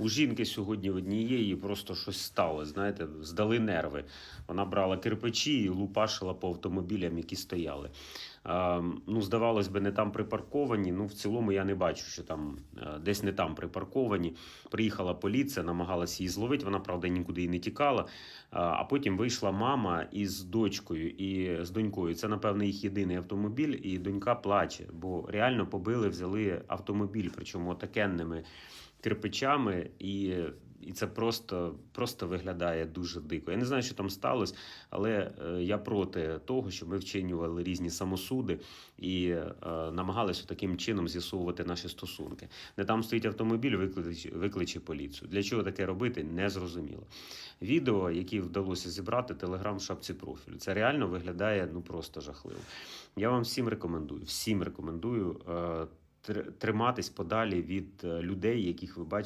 У жінки сьогодні однієї просто щось стало. Знаєте, здали нерви. Вона брала кирпичі і лупашила по автомобілям, які стояли. Е, ну, здавалось би, не там припарковані. Ну, в цілому я не бачу, що там е, десь не там припарковані. Приїхала поліція, намагалась її зловити. Вона, правда, нікуди і не тікала. А потім вийшла мама із дочкою і з донькою. Це, напевно, їх єдиний автомобіль, і донька плаче, бо реально побили, взяли автомобіль, причому отакенними кирпичами, і, і це просто, просто виглядає дуже дико. Я не знаю, що там сталося, але е, я проти того, щоб ми вчинювали різні самосуди і е, намагалися таким чином з'ясовувати наші стосунки. Не там стоїть автомобіль, викличе, викличе поліцію. Для чого таке робити, не зрозуміло. Відео, які вдалося зібрати, телеграм в шапці профілю. Це реально виглядає ну просто жахливо. Я вам всім рекомендую, всім рекомендую. е, Триматись подалі від людей, яких ви бачите.